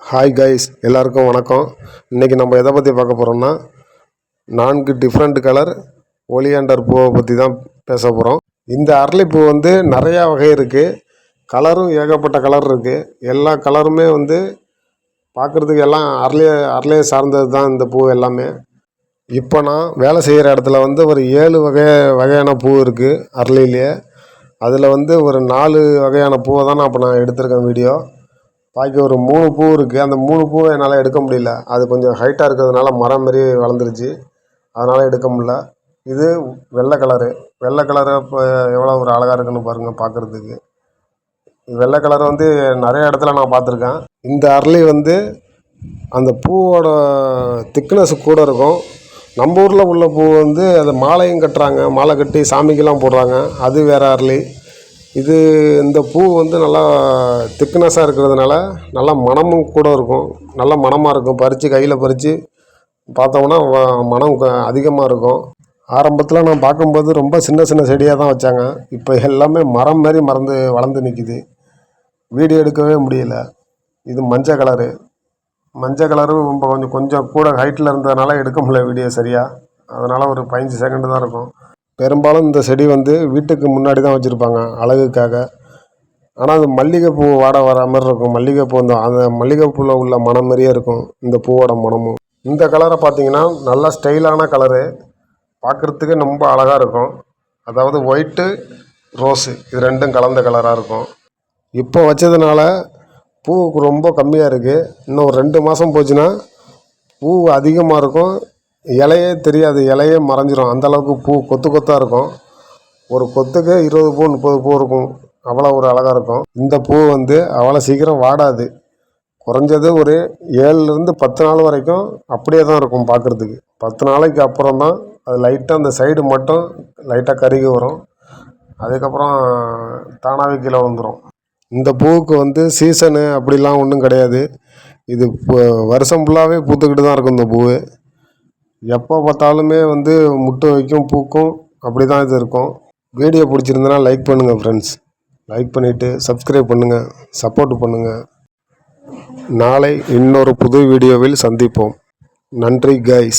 Hi guys எல்லாருக்கும் வணக்கம். இன்றைக்கி நம்ம எதை பற்றி பார்க்க போகிறோம்னா நான்கு டிஃப்ரெண்ட் கலர் ஒலியாண்டர் பூவை பற்றி தான் பேச போகிறோம் இந்த அரளிப்பூ வந்து நிறையா வகை இருக்குது கலரும் ஏகப்பட்ட கலர் இருக்குது எல்லா கலருமே வந்து பார்க்குறதுக்கு எல்லாம் அரளியை அரளியை சார்ந்தது தான் இந்த பூ எல்லாமே. இப்போ நான் வேலை செய்கிற இடத்துல வந்து ஒரு ஏழு வகை வகையான பூ இருக்குது அரளியிலேயே அதில் வந்து ஒரு நாலு வகையான பூவை தான் நான் இப்போ நான் எடுத்திருக்கேன் வீடியோ. பாக்கி ஒரு மூணு பூ இருக்குது அந்த மூணு பூவை என்னால் எடுக்க முடியல. அது கொஞ்சம் ஹைட்டாக இருக்கிறதுனால மரம் மாரி வளர்ந்துருச்சு. அதனால் எடுக்க முடில இது வெள்ளை கலரு வெள்ளை கலரு இப்போ எவ்வளோ ஒரு அழகாக இருக்குன்னு பாருங்கள் பார்க்குறதுக்கு வெள்ளை கலர் வந்து நிறைய இடத்துல நான் பார்த்துருக்கேன். இந்த அரளி வந்து அந்த பூவோட திக்னஸ் கூட இருக்கும். நம்ம ஊரில் உள்ள பூ வந்து அந்த மாலையும் கட்டுறாங்க. மாலை கட்டி சாமிக்கெல்லாம் போடுறாங்க. அது வேறு அரளி. இது இந்த பூ வந்து நல்லா திக்னஸாக இருக்கிறதுனால நல்லா மணமும் கூட இருக்கும். நல்ல மணமாக இருக்கும். பறித்து கையில் பறித்து பார்த்தோம்னா மனம் க- அதிகமாக இருக்கும். ஆரம்பத்தில் நான் பார்க்கும்போது ரொம்ப சின்ன சின்ன செடியாக தான் வச்சாங்க. இப்போ எல்லாமே மரம் மாதிரி மறந்து வளர்ந்து நிற்கிது வீடியோ எடுக்கவே முடியல. இது மஞ்சள் கலரு. மஞ்சள் கலரும் ரொம்ப கொஞ்சம் கொஞ்சம் கூட ஹைட்டில் இருந்ததுனால எடுக்க முடியல வீடியோ சரியாக அதனால் ஒரு பதினஞ்சு செகண்டு தான் இருக்கும். பெரும்பாலும் இந்த செடி வந்து வீட்டுக்கு முன்னாடி தான் வச்சுருப்பாங்க அழகுக்காக. ஆனால் அது மல்லிகைப்பூ வாட வர மாதிரி இருக்கும். மல்லிகைப்பூ அந்த அந்த மல்லிகைப்பூவில் உள்ள மனம் மாதிரியே இருக்கும் இந்த பூவோட மனமும் இந்த கலரை பார்த்தீங்கன்னா நல்லா ஸ்டைலான கலரு. பார்க்குறதுக்கு ரொம்ப அழகாக இருக்கும். அதாவது ஒயிட்டு ரோஸு. இது ரெண்டும் கலந்த கலராக இருக்கும். இப்போ வச்சதுனால பூ ரொம்ப கம்மியாக இருக்குது இன்னும் ஒரு ரெண்டு மாதம் போச்சுன்னா பூ அதிகமாக இருக்கும். இலையே தெரியாது இலையே மறைஞ்சிரும். அந்தளவுக்கு பூ கொத்து கொத்தாக இருக்கும். ஒரு கொத்துக்கு இருபது பூ முப்பது பூ இருக்கும். அவ்வளோ ஒரு அழகாக இருக்கும். இந்த பூ வந்து அவ்வளோ சீக்கிரம் வாடாது. குறைஞ்சது ஒரு ஏழுலேருந்து பத்து நாள் வரைக்கும் அப்படியே தான் இருக்கும் பார்க்குறதுக்கு. பத்து நாளைக்கு அப்புறம் தான் அது லைட்டாக அந்த சைடு மட்டும் லைட்டாக கருகி வரும். அதுக்கப்புறம் தானாகவே கீழே வந்துடும் இந்த பூவுக்கு வந்து சீசனு அப்படிலாம் ஒன்றும் கிடையாது. இது இப்போ வருஷம் ஃபுல்லாகவே பூத்துக்கிட்டு தான் இருக்கும் இந்த பூவு. எப்போ பார்த்தாலுமே வந்து முட்டு வைக்கும் பூக்கும் அப்படி தான் இது இருக்கும். வீடியோ பிடிச்சிருந்தனா லைக் பண்ணுங்கள் ஃப்ரெண்ட்ஸ் லைக் பண்ணிவிட்டு சப்ஸ்கிரைப் பண்ணுங்கள் சப்போர்ட் பண்ணுங்கள் நாளை இன்னொரு புது வீடியோவில் சந்திப்போம். நன்றி கைஸ்